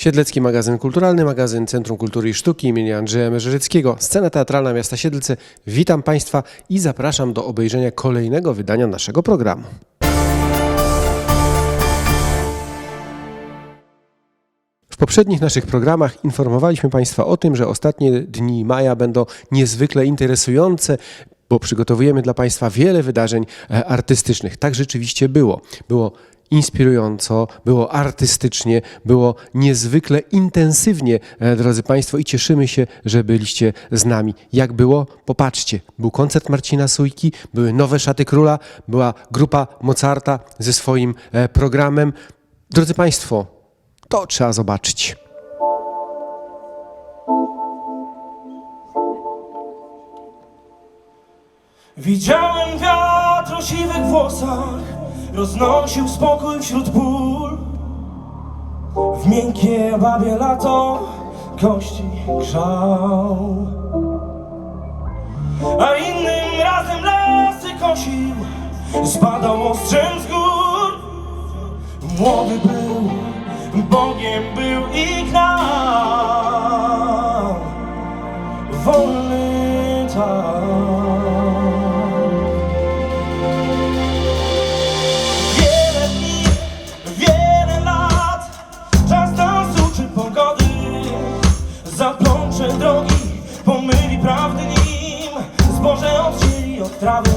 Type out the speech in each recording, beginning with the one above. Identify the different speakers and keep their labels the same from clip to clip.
Speaker 1: Siedlecki magazyn kulturalny, magazyn Centrum Kultury i Sztuki imienia Andrzeja Merzereckiego, scena teatralna miasta Siedlce. Witam Państwa i zapraszam do obejrzenia kolejnego wydania naszego programu. W poprzednich naszych programach informowaliśmy Państwa o tym, że ostatnie dni maja będą niezwykle interesujące, bo przygotowujemy dla Państwa wiele wydarzeń e, artystycznych. Tak rzeczywiście było. Było inspirująco, było artystycznie, było niezwykle intensywnie, e, drodzy Państwo, i cieszymy się, że byliście z nami. Jak było? Popatrzcie. Był koncert Marcina Sujki, były nowe szaty króla, była grupa Mozarta ze swoim e, programem. Drodzy Państwo, to trzeba zobaczyć.
Speaker 2: Widziałem wiatr o siwych włosach Roznosił spokój wśród ból W miękkie babie lato Kości grzał. A innym razem lasy kosił. Spadał ostrzem z gór. Młody był, Bogiem był i gnał. Wolny tak prawdy nim. Zboże oddzieli od trawy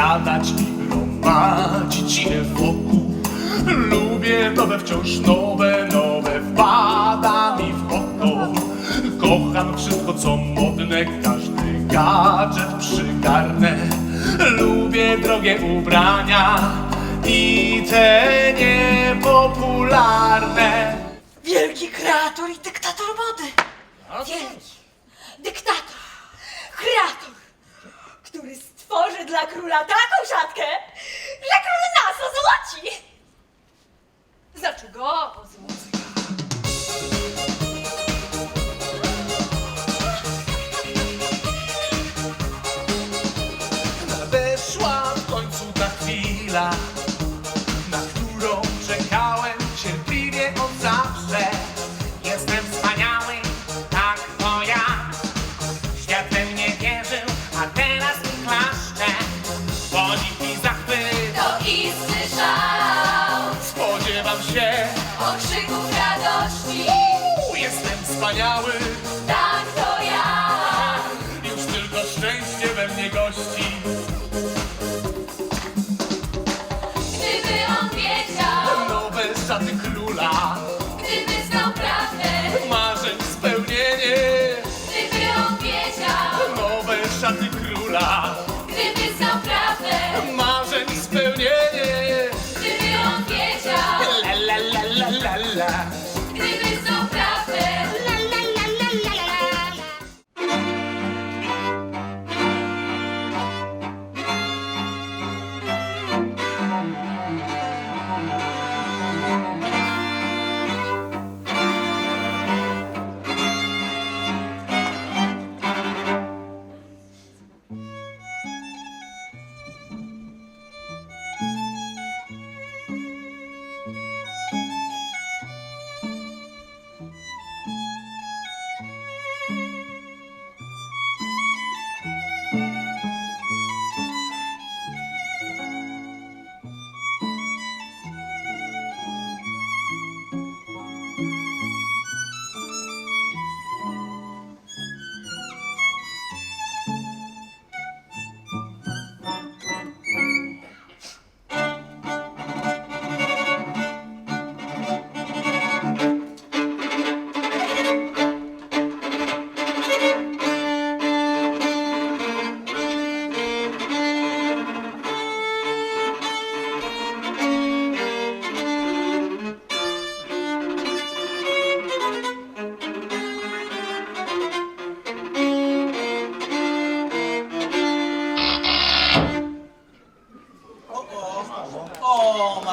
Speaker 3: posiadać i gromadzić je wokół. Lubię nowe, wciąż nowe, nowe wpada mi w oko. Kocham wszystko co modne, każdy gadżet przygarnę. Lubię drogie ubrania i te niepopularne.
Speaker 4: Wielki kreator i dyktator mody. Wielki dyktator, kreator, stworzy dla króla taką szatkę,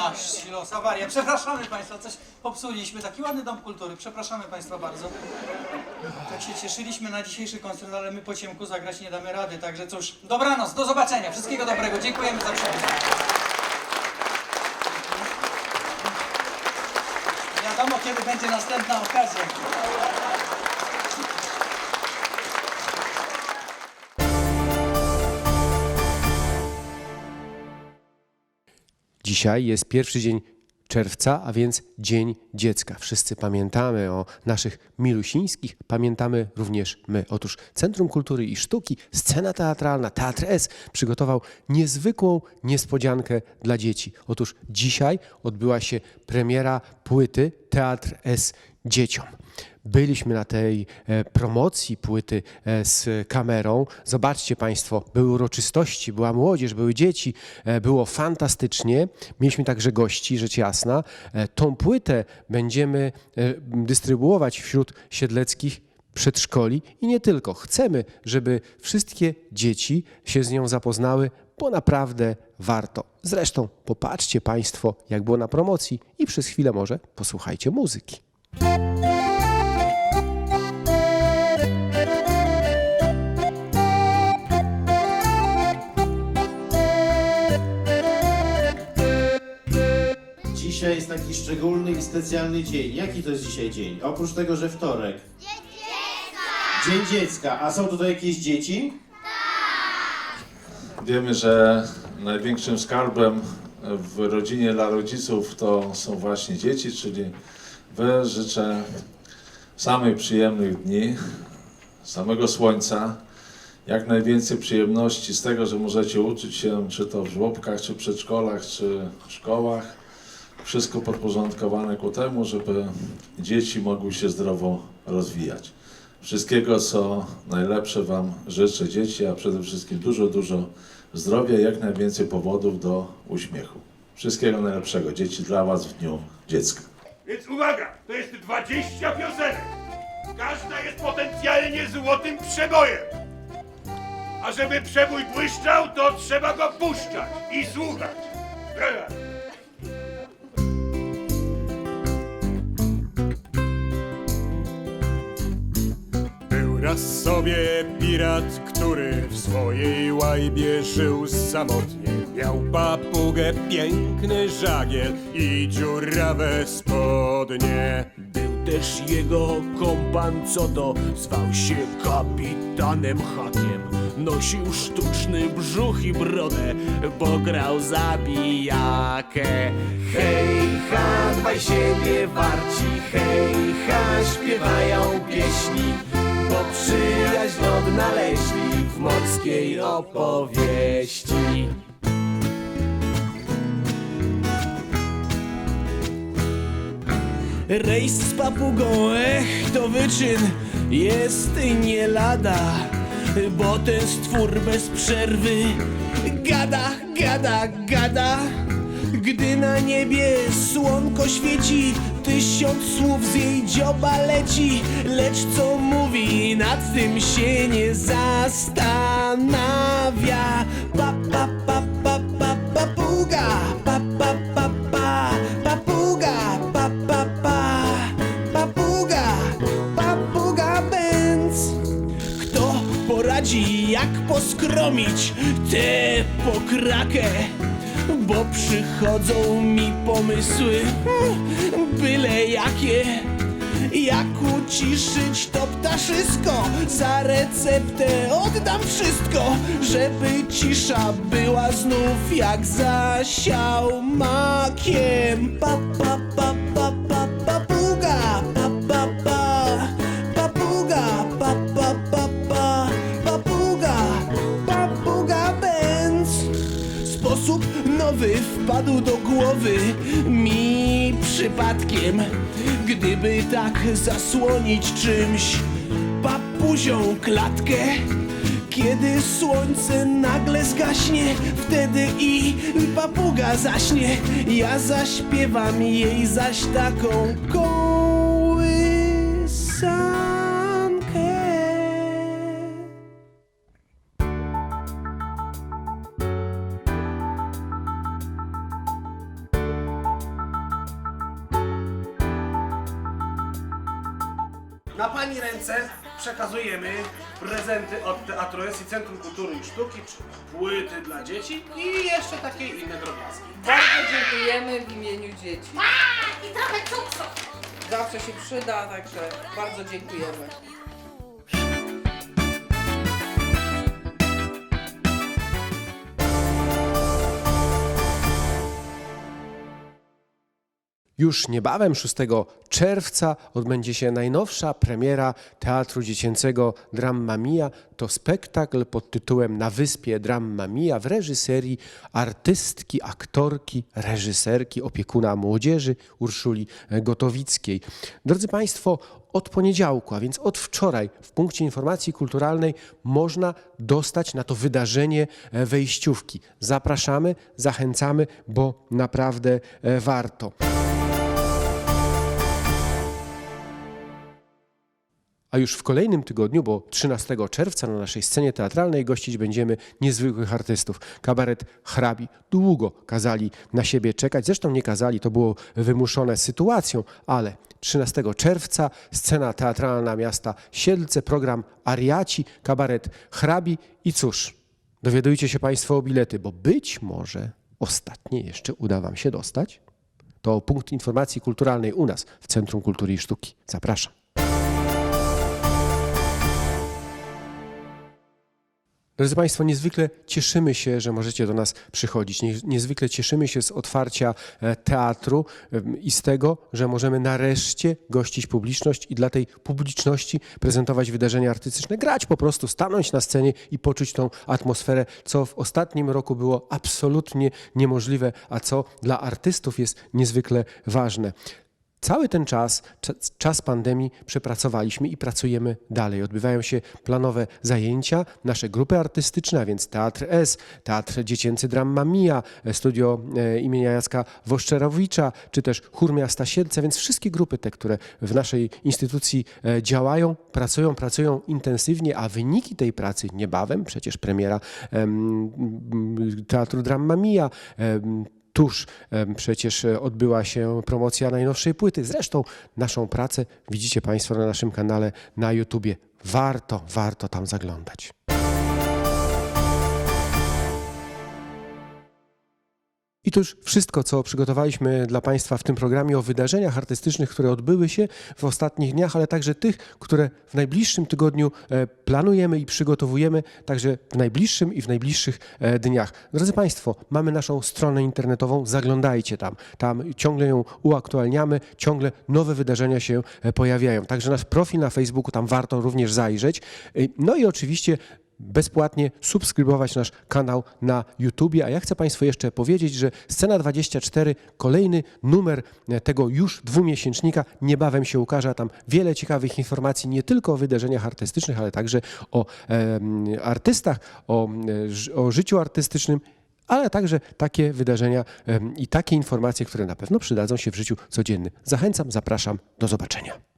Speaker 5: Masz, silos, awaria. Przepraszamy Państwa, coś popsuliśmy. Taki ładny dom kultury. Przepraszamy Państwa bardzo. Tak się cieszyliśmy na dzisiejszy koncert, ale my po ciemku zagrać nie damy rady. Także cóż, dobranoc, do zobaczenia. Wszystkiego dobrego. Dziękujemy za przybycie. Wiadomo, kiedy będzie następna okazja.
Speaker 1: Dzisiaj jest pierwszy dzień czerwca, a więc Dzień Dziecka. Wszyscy pamiętamy o naszych milusińskich, pamiętamy również my. Otóż Centrum Kultury i Sztuki, scena teatralna, Teatr S przygotował niezwykłą niespodziankę dla dzieci. Otóż dzisiaj odbyła się premiera płyty Teatr S dzieciom. Byliśmy na tej e, promocji płyty e, z kamerą. Zobaczcie Państwo, były uroczystości, była młodzież, były dzieci, e, było fantastycznie. Mieliśmy także gości, rzecz jasna. Tą płytę będziemy dystrybuować wśród siedleckich przedszkoli i nie tylko. Chcemy, żeby wszystkie dzieci się z nią zapoznały, bo naprawdę warto. Zresztą popatrzcie Państwo, jak było na promocji i przez chwilę może posłuchajcie muzyki.
Speaker 6: Dzisiaj jest taki szczególny i specjalny dzień. Jaki to jest dzisiaj dzień? Oprócz tego, że wtorek. Dzień dziecka! A są tutaj jakieś dzieci?
Speaker 7: Wiemy, że największym skarbem w rodzinie dla rodziców to są właśnie dzieci, czyli życzę samych przyjemnych dni, samego słońca, jak najwięcej przyjemności z tego, że możecie uczyć się, czy to w żłobkach, czy przedszkolach, czy w szkołach. Wszystko podporządkowane ku temu, żeby dzieci mogły się zdrowo rozwijać. Wszystkiego, co najlepsze Wam życzę dzieci, a przede wszystkim dużo, dużo zdrowia jak najwięcej powodów do uśmiechu. Wszystkiego najlepszego, dzieci, dla Was w Dniu Dziecka.
Speaker 8: Więc uwaga, to jest 20 piosenek. Każda jest potencjalnie złotym przebojem. A żeby przebój błyszczał, to trzeba go puszczać i słuchać. Brawa.
Speaker 9: Był raz sobie pirat, który w swojej łajbie żył samotnie. Miał papugę, piękny żagiel i dziurawe spodnie. Był też jego kompan, co to zwał się kapitanem Hakiem. Nosił sztuczny brzuch i brodę, bo grał zabijakę. Hej, ha, dbaj siebie warci, hej, ha, śpiewają pieśni, bo przyjaźń odnaleźli w morskiej opowieści. Rejs z papugą, ech, to wyczyn jest nie lada, bo ten stwór bez przerwy gada, gada, gada. Gdy na niebie słonko świeci, tysiąc słów z jej dzioba leci, lecz co mówi, nad tym się nie zastanawia. Poskromić tę pokrakę? Bo przychodzą mi pomysły, byle jakie. Jak uciszyć to ptaszysko? Za receptę oddam wszystko, żeby cisza była znów jak zasiał makiem. Pa, pa, pa, pa, Sposób nowy wpadł do głowy mi przypadkiem Gdyby tak zasłonić czymś papuzią klatkę kiedy słońce nagle zgaśnie, wtedy i papuga zaśnie. Ja zaśpiewam jej zaś taką Na Pani ręce przekazujemy prezenty od Teatru S i Centrum Kultury i Sztuki, czyli płyty dla dzieci i jeszcze takie inne drobiazgi.
Speaker 10: Bardzo dziękujemy w imieniu dzieci.
Speaker 4: I trochę cukru.
Speaker 10: Zawsze się przyda, także bardzo dziękujemy.
Speaker 1: Już niebawem, 6 czerwca, odbędzie się najnowsza premiera Teatru Dziecięcego Dramma Mia. To spektakl pod tytułem Na wyspie Dramma Mia w reżyserii artystki, aktorki, reżyserki, opiekuna młodzieży Urszuli Gotowickiej. Drodzy Państwo, od poniedziałku, a więc od wczoraj w punkcie informacji kulturalnej można dostać na to wydarzenie e, wejściówki. Zapraszamy, zachęcamy, bo naprawdę e, warto. A już w kolejnym tygodniu, bo 13 czerwca na naszej scenie teatralnej gościć będziemy niezwykłych artystów. Kabaret Hrabi. Długo kazali na siebie czekać. Zresztą nie kazali, to było wymuszone sytuacją, ale 13 czerwca scena teatralna miasta Siedlce, program Ariaci, kabaret Hrabi i cóż, dowiadujcie się Państwo o bilety, bo być może ostatnie jeszcze uda Wam się dostać. To punkt informacji kulturalnej u nas w Centrum Kultury i Sztuki. Zapraszam. Drodzy Państwo, niezwykle cieszymy się, że możecie do nas przychodzić. Nie- Niezwykle cieszymy się z otwarcia e, teatru i z tego, że możemy nareszcie gościć publiczność i dla tej publiczności prezentować wydarzenia artystyczne, grać po prostu, stanąć na scenie i poczuć tą atmosferę, co w ostatnim roku było absolutnie niemożliwe, a co dla artystów jest niezwykle ważne. Cały ten czas, cza- czas pandemii przepracowaliśmy i pracujemy dalej. Odbywają się planowe zajęcia, nasze grupy artystyczne, a więc Teatr S, Teatr Dziecięcy Dramma Mia, Studio e, imienia Jacka Woszczerowicza, czy też Chór Miasta Siedlce, więc wszystkie grupy te, które w naszej instytucji e, działają, pracują, pracują intensywnie, a wyniki tej pracy niebawem, przecież premiera Teatru Dramma Mia, Tuż przecież e, odbyła się promocja najnowszej płyty. Zresztą naszą pracę widzicie Państwo na naszym kanale na YouTubie. Warto, warto tam zaglądać. I to już wszystko, co przygotowaliśmy dla Państwa w tym programie o wydarzeniach artystycznych, które odbyły się w ostatnich dniach, ale także tych, które w najbliższym tygodniu e, planujemy i przygotowujemy, także w najbliższym i w najbliższych e, dniach. Drodzy Państwo, mamy naszą stronę internetową, zaglądajcie tam. Tam ciągle ją uaktualniamy, ciągle nowe wydarzenia się e, pojawiają. Także nasz profil na Facebooku, tam warto również zajrzeć. No i oczywiście bezpłatnie subskrybować nasz kanał na YouTubie. A ja chcę Państwu jeszcze powiedzieć, że Scena 24, kolejny numer e, tego już dwumiesięcznika niebawem się ukaże. Tam wiele ciekawych informacji, nie tylko o wydarzeniach artystycznych, ale także o em, artystach, o, e, o życiu artystycznym. Ale także takie wydarzenia i takie informacje, które na pewno przydadzą się w życiu codziennym. Zachęcam, zapraszam, do zobaczenia.